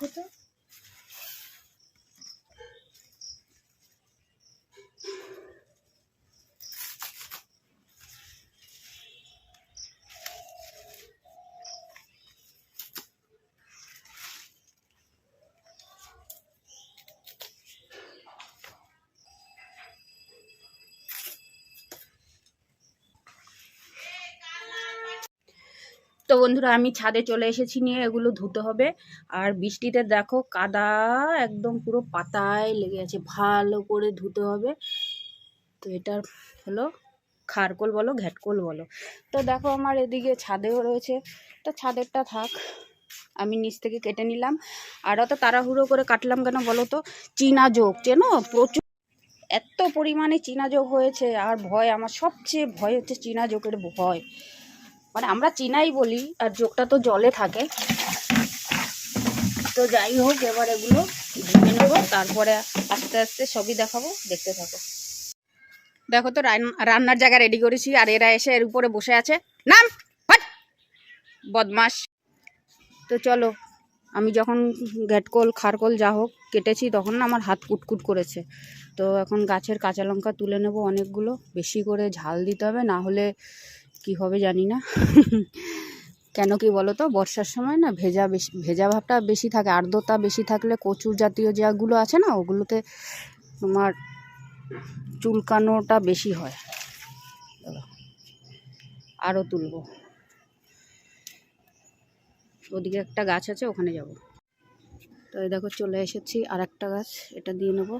দেখো তো বন্ধুরা, আমি ছাদে চলে এসেছি নিয়ে, এগুলো ধুতে হবে। আর বৃষ্টিতে দেখো, কাদা একদম পুরো পাতায় লেগে আছে। ভালো করে ধুতে হবে। তো এটার হলো খারকোল বলো, ঘ্যাটকোল বলো। তো দেখো, আমার এদিকে ছাদেও রয়েছে। তো ছাদেরটা থাক, আমি নিচ থেকে কেটে নিলাম। আর অত তাড়াহুড়ো করে কাটলাম কেন বলো তো? চীনা যোগ, চেনো? প্রচুর, এত পরিমাণে চীনা যোগ হয়েছে। আর ভয়, আমার সবচেয়ে ভয় হচ্ছে চীনা যোগের ভয়। মানে আমরা চিনাই বলি, আর যোগটা তো জলে থাকে। তো যাই হোক, এবার এগুলো ধুয়ে নেব, তারপরে আস্তে আস্তে সবই দেখাবো, দেখতে থাকো। দেখো তো, রান- রান্নার জায়গা রেডি করেছি, আর এরা এসে এর উপরে বসে আছে। নাম! বদমাস তো চলো, আমি যখন ঘ্যাটকোল, খারকোল যা হোক কেটেছি, তখন না আমার হাত কুটকুট করেছে। তো এখন গাছের কাঁচা লঙ্কা তুলে নেব অনেকগুলো, বেশি করে ঝাল দিতে হবে, না হলে কি হবে জানি না। কেন কি বলো তো বর্ষার সময় না ভেজা বেশি, ভেজা ভাবটা বেশি থাকে, আর্দ্রতা বেশি থাকলে কচুর জাতীয় যেগুলো আছে না, ওগুলোতে তোমার চুলকানোটা বেশি হয়। আরও তুলবো। ওদিকে একটা গাছ আছে, ওখানে যাব। তো এই দেখো, চলে এসেছি আর একটা গাছ, এটা দিয়ে নেব।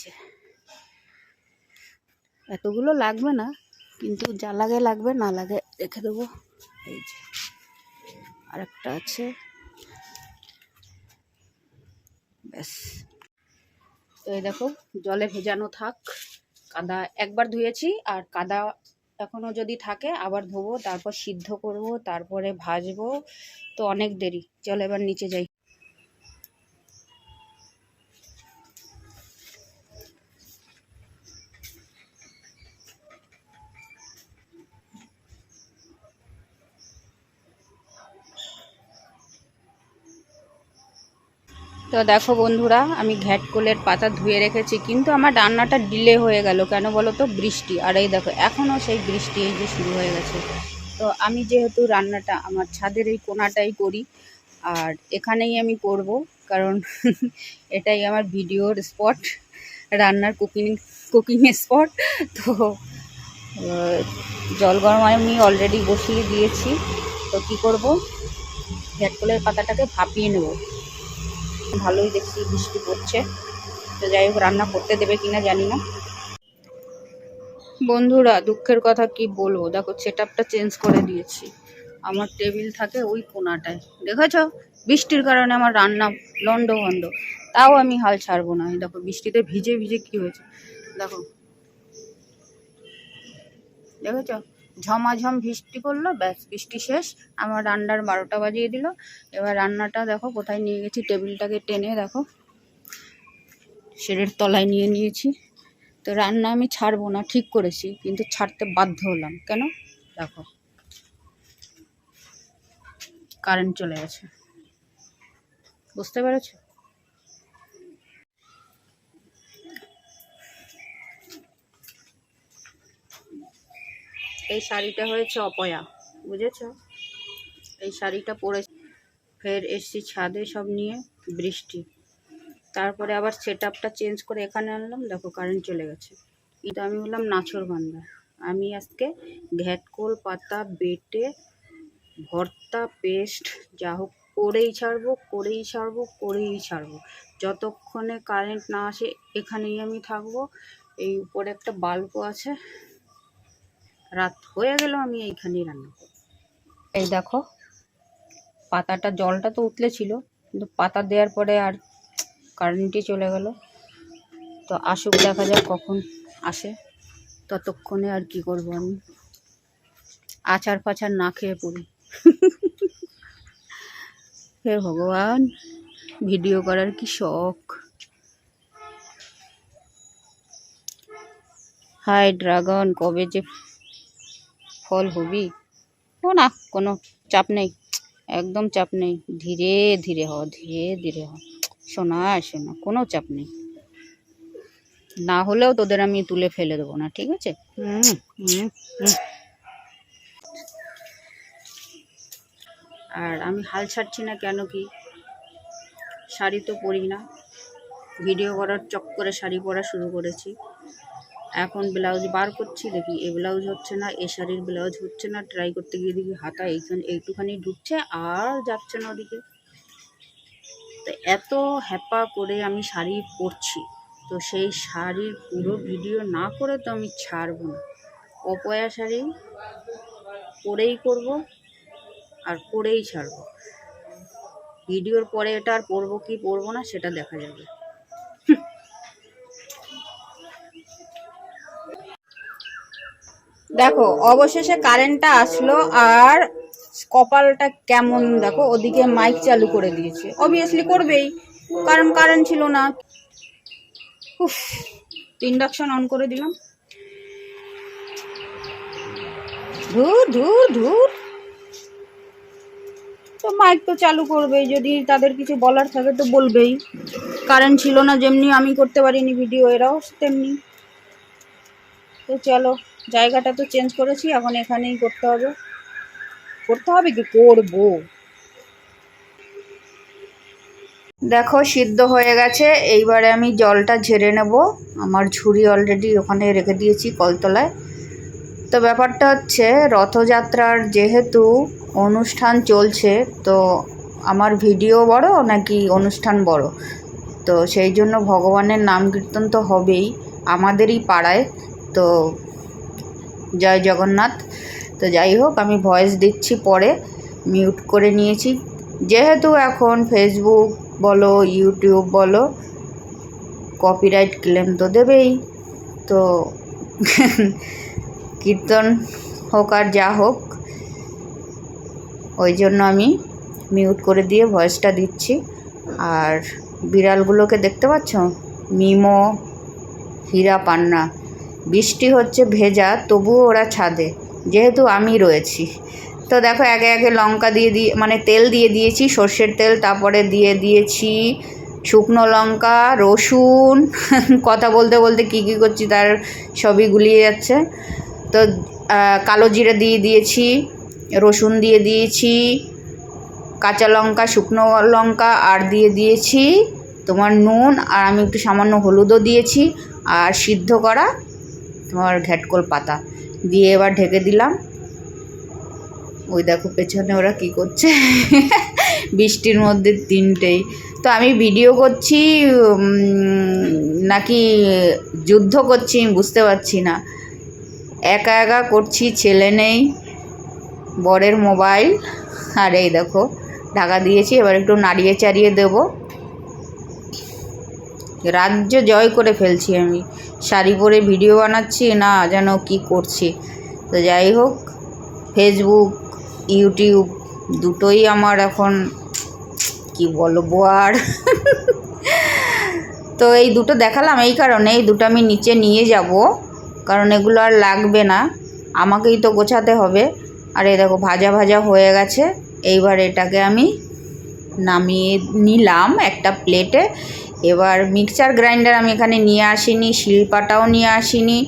যে। এতগুলো লাগবে না, কিন্তু যা লাগে লাগবে, না লাগে রেখে দেবো। এই যে আরেকটা আছে। ব্যাস। তো এই দেখো, জলে ভেজানো থাক। কাদা একবার ধুয়েছি, আর কাদা এখনও যদি থাকে, আবার ধোবো, তারপর সিদ্ধ করব, তারপরে ভাজবো। তো অনেক দেরি। চল এবার নিচে যাই। তো দেখো বন্ধুরা, আমি ঘ্যাটকোলের পাতা ধুয়ে রেখেছি, কিন্তু আমার রান্নাটা ডিলে হয়ে গেল। কেন বলো তো বৃষ্টি। আর এই দেখো, এখনও সেই বৃষ্টি এই যে শুরু হয়ে গেছে। তো আমি যেহেতু রান্নাটা আমার ছাদের এই কোনাটাই করি, আর এখানেই আমি করব, কারণ এটাই আমার ভিডিওর স্পট রান্নার কুকিং কুকিং স্পট তো জল গরম আমি অলরেডি বসিয়ে দিয়েছি। তো কি করব? ঘ্যাটকোলের পাতাটাকে ভাপিয়ে নেব। ভালোই দেখছি, বৃষ্টি পড়ছে। তো যাই হোক, রান্না করতে দেবে কিনা জানি না। বন্ধুরা, দুঃখের কথা কি বলব? দেখো সেট চেঞ্জ করে দিয়েছি। আমার টেবিল থাকে ওই কোনাটায়। দেখেছ? বৃষ্টির কারণে আমার রান্না লন্ড ভন্ড তাও আমি হাল ছাড়বো না। দেখো, বৃষ্টিতে ভিজে ভিজে কি হয়েছে? দেখো। দেখেছ? ঝমাঝম বৃষ্টি করল ব্যাস বৃষ্টি শেষ। আমার রান্নার বারোটা বাজিয়ে দিল। এবার রান্নাটা দেখো, কোথায় নিয়ে গেছি, টেবিলটাকে টেনে দেখো। শেডের তলায় নিয়ে নিয়েছি। তো রান্না আমি ছাড়বো না, ঠিক করেছি, কিন্তু ছাড়তে বাধ্য হলাম। কেন? দেখো। কারেন্ট চলে গেছে। বুঝতে পেরেছ? এই শাড়িটা হয়েছে অপয়া, বুঝেছ? এই শাড়িটা পরে ফের এসছি ছাদে সব নিয়ে, বৃষ্টি। তারপরে আবার সেট আপটা চেঞ্জ করে এখানে আনলাম, দেখো কারেন্ট চলে গেছে। কিন্তু আমি বললাম নাছর বান্দা। আমি আজকে ঘ্যাটকোল, পাতা, বেটে, ভর্তা, পেস্ট, যা হোক করেই ছাড়বো করেই ছাড়বো করেই ছাড়বো। যতক্ষণে কারেন্ট না আসে, এখানেই আমি থাকব। এই উপরে একটা বাল্বও আছে রাত হয়ে গেল, আমি এইখানেই রান্না এই দেখো, পাতাটা, জলটা তো উতলে ছিল, কিন্তু পাতা দেওয়ার পরে আর কারেন্টই চলে গেল। তো আসুক, দেখা যাক কখন আসে। ততক্ষণে আর কি করব আমি? আচার ফাচার না খেয়ে পড়ি। হে ভগবান, ভিডিও করার কি শখ? হাই ড্রাগন, কবে যে ফল হবি? ও না, কোনো চাপ নেই। একদম চাপ নেই। ধীরে ধীরে হ, ধীরে ধীরে হ। শোনা শোনা কোনো চাপ নেই। না হলেও তোদের আমি তুলে ফেলে দেবো না, ঠিক আছে? আর আমি হাল ছাড়ছি না কেন কি? শাড়ি তো পরি না। ভিডিও করার চক্করে শাড়ি পরা শুরু করেছি। এখন ব্লাউজ বার করছি, দেখি এ ব্লাউজ হচ্ছে না, এ শাড়ির ব্লাউজ হচ্ছে না ট্রাই করতে গিয়ে দেখি হাতা এইখানে, এইটুখানি ঢুকছে আর যাচ্ছে না ওদিকে। তো এত হ্যাপা করে আমি শাড়ি পরছি, তো সেই শাড়ির পুরো ভিডিও না করে তো আমি ছাড়বো না। অপয়া শাড়ি পরেই করব আর পরেই ছাড়বো। ভিডিওর পরে এটা আর পরবো কি পরবো না সেটা দেখা যাবে। দেখো, অবশেষে কারেন্টটা আসলো আর কপালটা কেমন দেখো, ওদিকে মাইক চালু করে দিয়েছে। অবভিয়াসলি করবেই, কারণ কারেন্ট ছিল না। উফ ইন্ডাকশন অন করে দিলাম। ধুর ধুর ধুর। তো মাইক তো চালু করবেই, যদি তাদের কিছু বলার থাকে তো বলবেই। কারেন্ট ছিল না, যেমনি আমি করতে পারিনি ভিডিও এরাও তেমনি। তো চলো। জায়গাটা তো চেঞ্জ করেছি, এখন এখানেই করতে হবে। করতে হবে কি? করব। দেখো, সিদ্ধ হয়ে গেছে। এইবারে আমি জলটা ঝেড়ে নেব। আমার ঝুড়ি অলরেডি ওখানে রেখে দিয়েছি কলতলায়। তো ব্যাপারটা হচ্ছে, রথযাত্রার যেহেতু অনুষ্ঠান চলছে, তো আমার ভিডিও বড় নাকি অনুষ্ঠান বড়? তো সেই জন্য ভগবানের নাম কীর্তন তো হবেই, আমাদেরই পাড়ায়। তো জয় জগন্নাথ। তো যাই হোক, আমি ভয়েস দিচ্ছি পরে। মিউট করে নিয়েছি। যেহেতু এখন ফেসবুক বলো ইউটিউব বলো কপিরাইট ক্লেম তো দেবেই। তো কীর্তন হোক আর যা হোক, ওই জন্য আমি মিউট করে দিয়ে ভয়েসটা দিচ্ছি। আর বিড়ালগুলোকে দেখতে পাচ্ছ? মিমো, হীরা পান্না। বৃষ্টি হচ্ছে ভেজা, তবুও ওরা ছাদে। যেহেতু আমি রয়েছি। তো দেখো, একে একে লঙ্কা দিয়ে দিয়ে মানে তেল দিয়ে দিয়েছি, সর্ষের তেল, তারপরে দিয়ে দিয়েছি শুকনো লঙ্কা, রসুন, কথা বলতে বলতে কী কী করছি তার সবই গুলিয়ে যাচ্ছে। তো কালো জিরে দিয়ে দিয়েছি, রসুন দিয়ে দিয়েছি, কাঁচা লঙ্কা, শুকনো লঙ্কা, আর দিয়ে দিয়েছি তোমার নুন, আর আমি একটু সামান্য হলুদও দিয়েছি, আর সিদ্ধ করা তোমার ঘ্যাটকল পাতা। দিয়ে এবার ঢেকে দিলাম। ওই দেখো, পেছনে ওরা কি করছে? বৃষ্টির মধ্যে তিনটেই। তো আমি ভিডিও করছি নাকি যুদ্ধ করছি বুঝতে পারছি না। একা একা করছি, ছেলে নেই, বরের মোবাইল। আর এই দেখো, ঢাকা দিয়েছি, এবার একটু নাড়িয়ে চাড়িয়ে দেবো। রাজ্য জয় করে ফেলছি আমি। শাড়ি পরে ভিডিও বানাচ্ছি না যেন কি করছি। তো যাই হোক ফেসবুক ইউটিউব দুটোই আমার এখন, কি বলব আর? তো এই দুটো দেখালাম এই কারণে, এই দুটো আমি নিচে নিয়ে যাব। কারণ এগুলো আর লাগবে না। আমাকেই তো গোছাতে হবে। আর এই দেখো, ভাজা ভাজা হয়ে গেছে। এইবার এটাকে আমি নামিয়ে নিলাম একটা প্লেটে এবার মিক্সার গ্রাইন্ডার আমি এখানে নিয়ে আসিনি শিলপাটাও নিয়ে আসিনি।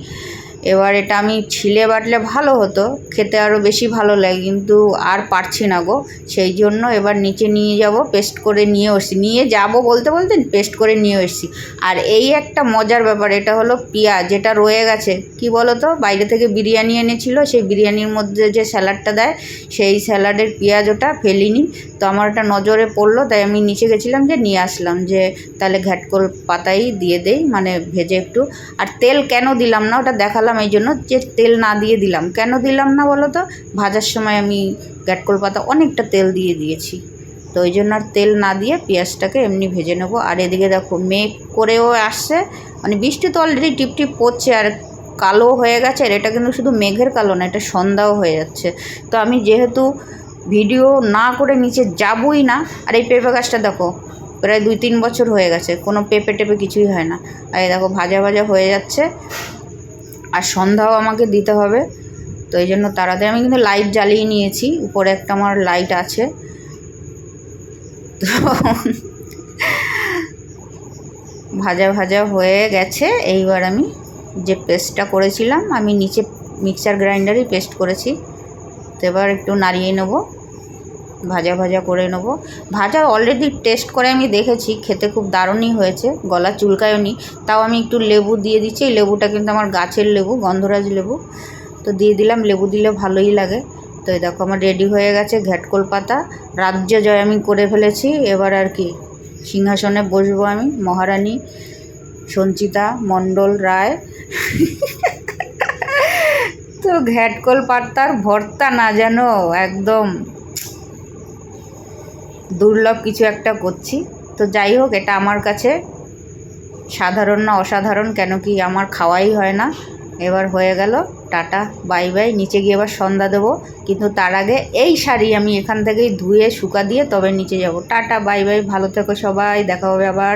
এবার এটা আমি ছিলে বাটলে ভালো হতো, খেতে আরও বেশি ভালো লাগে, কিন্তু আর পারছি না গো। সেই জন্য এবার নিচে নিয়ে যাব, পেস্ট করে নিয়ে এসছি নিয়ে যাব বলতে বলতে পেস্ট করে নিয়ে এসছি আর এই একটা মজার ব্যাপার, এটা হলো পেঁয়াজ, যেটা রয়ে গেছে। কি বলো তো বাইরে থেকে বিরিয়ানি এনেছিল, সেই বিরিয়ানির মধ্যে যে স্যালাডটা দেয়, সেই স্যালাডের পেঁয়াজ ওটা ফেলিনি তো আমার ওটা নজরে পড়ল, তাই আমি নিচে গেছিলাম যে নিয়ে আসলাম, যে তাহলে ঘ্যাটকল পাতাই দিয়ে দেই মানে ভেজে একটু। আর তেল কেন দিলাম না, ওটা দেখালাম এই জন্য যে তেল না দিয়ে দিলাম। কেন দিলাম না বলো তো? ভাজার সময় আমি ঘ্যাটকল পাতা অনেকটা তেল দিয়ে দিয়েছি। তো ওই জন্য আর তেল না দিয়ে পেঁয়াজটাকে এমনি ভেজে নেব। আর এদিকে দেখো, মেঘ করেও আসছে। মানে বৃষ্টি তো অলরেডি টিপ টিপ পড়ছে আর কালো হয়ে গেছে। আর এটা কিন্তু শুধু মেঘের কালো না, এটা সন্ধ্যাও হয়ে যাচ্ছে। তো আমি যেহেতু ভিডিও না করে নিচে যাবই না, আর এই পেঁপে গাছটা দেখো, প্রায় দুই তিন বছর হয়ে গেছে। কোনো পেঁপে টেপে কিছুই হয় না। আর এই দেখো, ভাজা ভাজা হয়ে যাচ্ছে। আর সন্ধ্যাও আমাকে দিতে হবে। তো এই জন্য তাড়াতাড়ি আমি কিন্তু লাইট জ্বালিয়ে নিয়েছি। উপরে একটা আমার লাইট আছে। তো ভাজা ভাজা হয়ে গেছে। এইবার আমি যে পেস্টটা করেছিলাম, আমি নিচে মিক্সার গ্রাইন্ডারই পেস্ট করেছি। তো এবার একটু নাড়িয়ে নেব। ভাজা ভাজা করে নেব। ভাজা অলরেডি টেস্ট করে আমি দেখেছি, খেতে খুব দারুণই হয়েছে, গলা চুলকায়নি তাও আমি একটু লেবু দিয়ে দিচ্ছি, এই লেবুটা কিন্তু আমার গাছের লেবু, গন্ধরাজ লেবু। তো দিয়ে দিলাম, লেবু দিলে ভালোই লাগে। তো এই দেখো আমার রেডি হয়ে গেছে ঘ্যাটকোল পাতা। রাজ্য জয় আমি করে ফেলেছি, এবার আর কি সিংহাসনে বসবো আমি। মহারানী সঞ্চিতা মণ্ডল রায়। তো ঘ্যাটকোল পাতার ভর্তা না জানো, একদম। দুর্লভ কিছু একটা করছি। তো যাই হোক, এটা আমার কাছে সাধারণ না অসাধারণ, কেন কি আমার খাওয়াই হয় না। এবার হয়ে গেল, টাটা, বাই বাই। নিচে গিয়ে এবার সন্ধ্যা দেবো। কিন্তু তার আগে এই শাড়ি আমি এখান থেকেই ধুয়ে শুকা দিয়ে তবে নিচে যাব। Tata, bye bye. ভালো থেকো সবাই। দেখা হবে আবার।